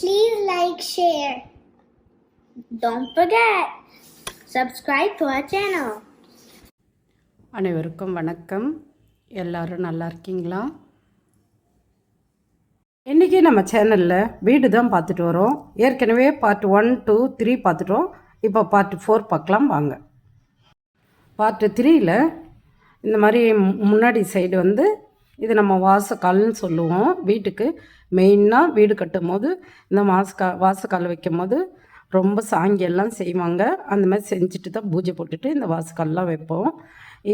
Please like, share. Don't forget, subscribe to our channel. அனைவருக்கும் வணக்கம். எல்லாரும் நல்லா இருக்கீங்களா? இன்றைக்கி நம்ம சேனலில் வீடு தான் பார்த்துட்டு வரோம். ஏற்கனவே பார்ட் ஒன் டூ த்ரீ பார்த்துட்டோம். இப்போ பார்ட் ஃபோர் பார்க்கலாம் வாங்க. பார்ட் த்ரீயில் இந்த மாதிரி முன்னாடி சைடு வந்து இது நம்ம வாசக்கால்னு சொல்லுவோம். வீட்டுக்கு மெயினாக வீடு கட்டும் போது இந்த வாசக்கா வாசக்கால் வைக்கும் போது ரொம்ப சாங்கியெல்லாம் செய்வாங்க. அந்த மாதிரி செஞ்சுட்டு தான் பூஜை போட்டுட்டு இந்த வாசக்கால்லாம் வைப்போம்.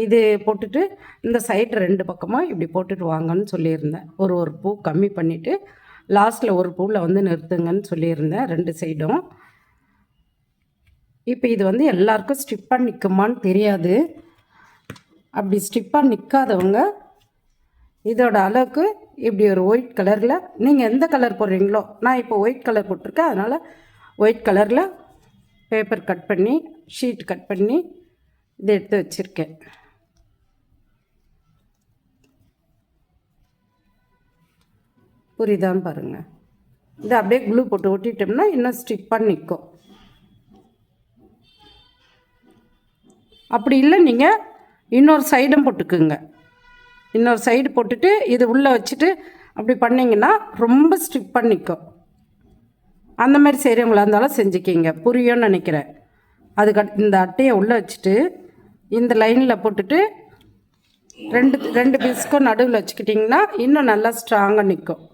இது போட்டுட்டு இந்த சைடு ரெண்டு பக்கமாக இப்படி போட்டுட்டு வாங்கன்னு சொல்லியிருந்தேன். ஒரு ஒரு பூ கம்மி பண்ணிவிட்டு லாஸ்ட்டில் ஒரு பூவில் வந்து நிறுத்துங்கன்னு சொல்லியிருந்தேன் ரெண்டு சைடும் இப்போ இது வந்து எல்லாருக்கும் ஸ்டிப்பாக நிற்குமான்னு தெரியாது. அப்படி ஸ்டிப்பாக நிற்காதவங்க இதோட அளவுக்கு இப்படி ஒரு ஒயிட் கலரில் நீங்கள் எந்த கலர் போடுறீங்களோ நான் இப்போ ஒயிட் கலர் போட்டிருக்கேன். அதனால் ஒயிட் கலரில் பேப்பர் கட் பண்ணி ஷீட் கட் பண்ணி இதை எடுத்து வச்சுருக்கேன். புரியுதான்னு பாருங்கள் இதை அப்படியே க்ளூ போட்டு ஒட்டிட்டோம்னா இன்னும் ஸ்டிப்பாக நிற்கும் அப்படி இல்லை நீங்கள் இன்னொரு சைடும் போட்டுக்குங்க. இன்னொரு சைடு போட்டுட்டு இது உள்ளே வச்சுட்டு அப்படி பண்ணிங்கன்னா ரொம்ப ஸ்டிக் பண்ணிக்கும் அந்த மாதிரி செய்கிறவங்களா இருந்தாலும் செஞ்சுக்கிங்க. புரியும்னு நினைக்கிறேன். அதுக்கு அட்- இந்த அட்டையை உள்ளே வச்சுட்டு இந்த லைனில் போட்டுட்டு ரெண்டு ரெண்டு பீஸ்க்கும் நடுவில் வச்சுக்கிட்டிங்கன்னா இன்னும் நல்லா ஸ்ட்ராங்காக நிற்கும்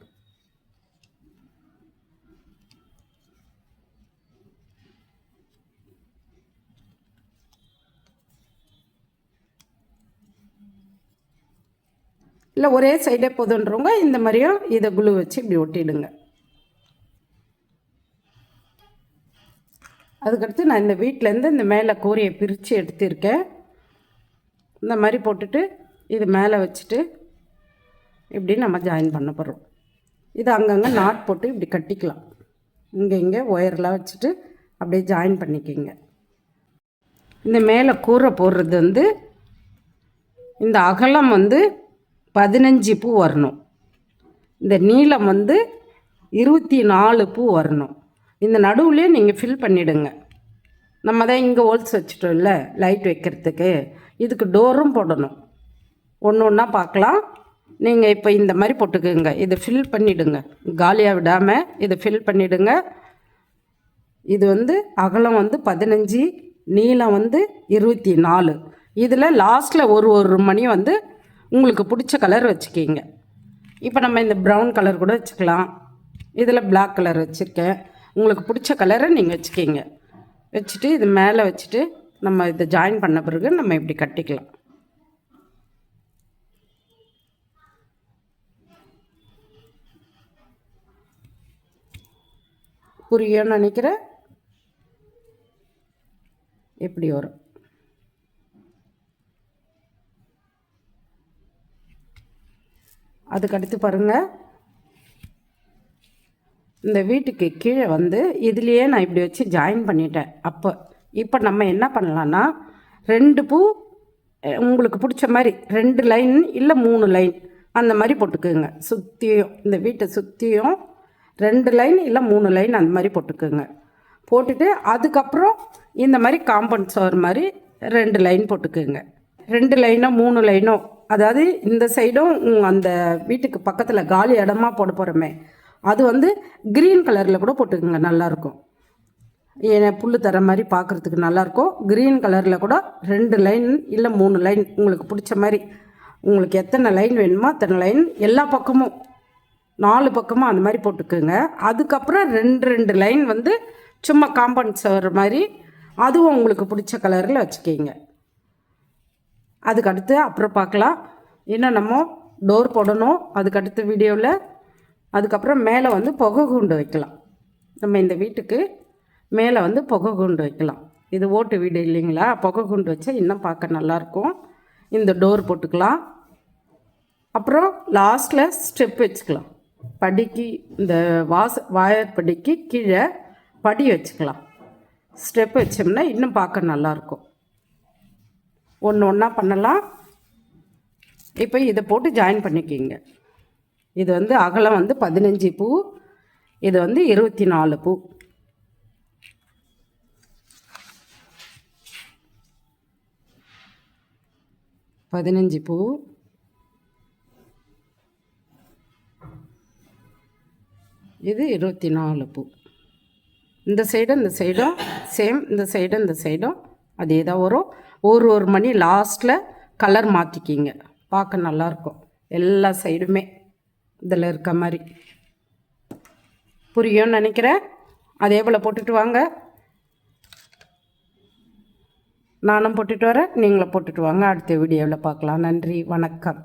இல்லை ஒரே சைடே போதுன்றவங்க இந்த மாதிரியும் இதை குளு வச்சு இப்படி ஒட்டிடுங்க. அதுக்கடுத்து நான் இந்த வீட்டிலேருந்து இந்த மேலே கூரையை பிரித்து எடுத்திருக்கேன். இந்த மாதிரி போட்டுட்டு இது மேலே வச்சுட்டு இப்படி நம்ம ஜாயின் பண்ண போகிறோம் இது அங்கங்கே நாட் போட்டு இப்படி கட்டிக்கலாம். இங்கே இங்கே ஒயர்லாம் வச்சுட்டு அப்படியே ஜாயின் பண்ணிக்கிங்க. இந்த மேலே கூரை போடுறது வந்து இந்த அகலம் வந்து பதினஞ்சு பூ வரணும். இந்த நீளம் வந்து இருபத்தி நாலு பூ வரணும். இந்த நடுவுலேயே நீங்கள் ஃபில் பண்ணிவிடுங்க நம்ம தான் இங்கே ஹோல்ஸ் வச்சுட்டோம்ல லைட் வைக்கிறதுக்கு. இதுக்கு டோரும் போடணும். ஒன்று ஒன்றா பார்க்கலாம். நீங்கள் இப்போ இந்த மாதிரி போட்டுக்குங்க. இதை ஃபில் பண்ணிவிடுங்க காலியாக விடாமல் இதை ஃபில் பண்ணிவிடுங்க இது வந்து அகலம் வந்து பதினஞ்சு நீளம் வந்து இருபத்தி நாலு இதில் லாஸ்ட்டில் ஒரு ஒரு மணி வந்து உங்களுக்கு பிடிச்ச கலர் வச்சுக்கிங்க. இப்போ நம்ம இந்த ப்ரௌன் கலர் கூட வச்சுக்கலாம். இதில் பிளாக் கலர் வச்சுருக்கேன். உங்களுக்கு பிடிச்ச கலரை நீங்கள் வச்சுக்கிங்க. வச்சுட்டு இது மேலே வச்சுட்டு நம்ம இதை ஜாயின் பண்ண பிறகு நம்ம இப்படி கட்டிக்கலாம். புரியும்னு நினைக்கிறேன்? எப்படி வரும்? அதுக்கடுத்து பாருங்கள் இந்த வீட்டுக்கு கீழே வந்து இதுலேயே நான் இப்படி வச்சு ஜாயின் பண்ணிட்டேன். அப்போ இப்போ நம்ம என்ன பண்ணலான்னா ரெண்டு பூ உங்களுக்கு பிடிச்ச மாதிரி ரெண்டு லைன் இல்லை மூணு லைன் அந்த மாதிரி போட்டுக்குங்க. சுற்றியும் இந்த வீட்டை சுற்றியும் ரெண்டு லைன் இல்லை மூணு லைன் அந்த மாதிரி போட்டுக்குங்க. போட்டுட்டு அதுக்கப்புறம் இந்த மாதிரி காம்பவுண்ட் சோர் மாதிரி ரெண்டு லைன் போட்டுக்குங்க. ரெண்டு லைனோ மூணு லைனோ அதாவது இந்த சைடும் அந்த வீட்டுக்கு பக்கத்தில் காலி இடமா போட போகிறோமே அது வந்து க்ரீன் கலரில் கூட போட்டுக்கோங்க நல்லாயிருக்கும் ஏன்னா புல் தர மாதிரி பார்க்குறதுக்கு நல்லாயிருக்கும் க்ரீன் கலரில் கூட ரெண்டு லைன் இல்லை மூணு லைன் உங்களுக்கு பிடிச்ச மாதிரி உங்களுக்கு எத்தனை லைன் வேணுமோ அத்தனை லைன் எல்லா பக்கமும் நாலு பக்கமும் அந்த மாதிரி போட்டுக்குங்க. அதுக்கப்புறம் ரெண்டு ரெண்டு லைன் வந்து சும்மா காம்பவுண்ட் சவர் மாதிரி அதுவும் உங்களுக்கு பிடிச்ச கலரில் வச்சுக்கிங்க. அதுக்கடுத்து அப்புறம் பார்க்கலாம். இன்னும் நம்ம டோர் போடணும். அதுக்கடுத்த வீடியோவில் அதுக்கப்புறம் மேலே வந்து புகை குண்டு வைக்கலாம். நம்ம இந்த வீட்டுக்கு மேலே வந்து புகை குண்டு வைக்கலாம். இது ஓட்டு வீடு இல்லைங்களா? புகை குண்டு வச்சா இன்னும் பார்க்க நல்லாயிருக்கும். இந்த டோர் போட்டுக்கலாம். அப்புறம் லாஸ்ட்டில் ஸ்டெப் வச்சுக்கலாம். படிக்கு இந்த வாச வாயர் படிக்கு கீழே படி வச்சுக்கலாம். ஸ்டெப் வச்சோம்னா இன்னும் பார்க்க நல்லாயிருக்கும். ஒன்று ஒன்றா பண்ணலாம். இப்போ இதை போட்டு ஜாயின் பண்ணிக்கிங்க. இது வந்து அகலம் வந்து பதினஞ்சு பூ. இது வந்து இருபத்தி நாலு பூ. பதினஞ்சு பூ. இது இருபத்தி நாலு பூ. இந்த சைடும் இந்த சைடும் சேம் இந்த சைடும் இந்த சைடும் அதே தான் வரும். ஒரு ஒரு மணி லாஸ்ட்டில் கலர் மாற்றிக்கிங்க பார்க்க நல்லாயிருக்கும் எல்லா சைடுமே இதில் இருக்க மாதிரி. புரியும்னு நினைக்கிறேன். அதே போல் போட்டுட்டு வாங்க. நானும் போட்டுட்டு வரேன். நீங்களும் போட்டுட்டு வாங்க. அடுத்த வீடியோவில் பார்க்கலாம். நன்றி. வணக்கம்.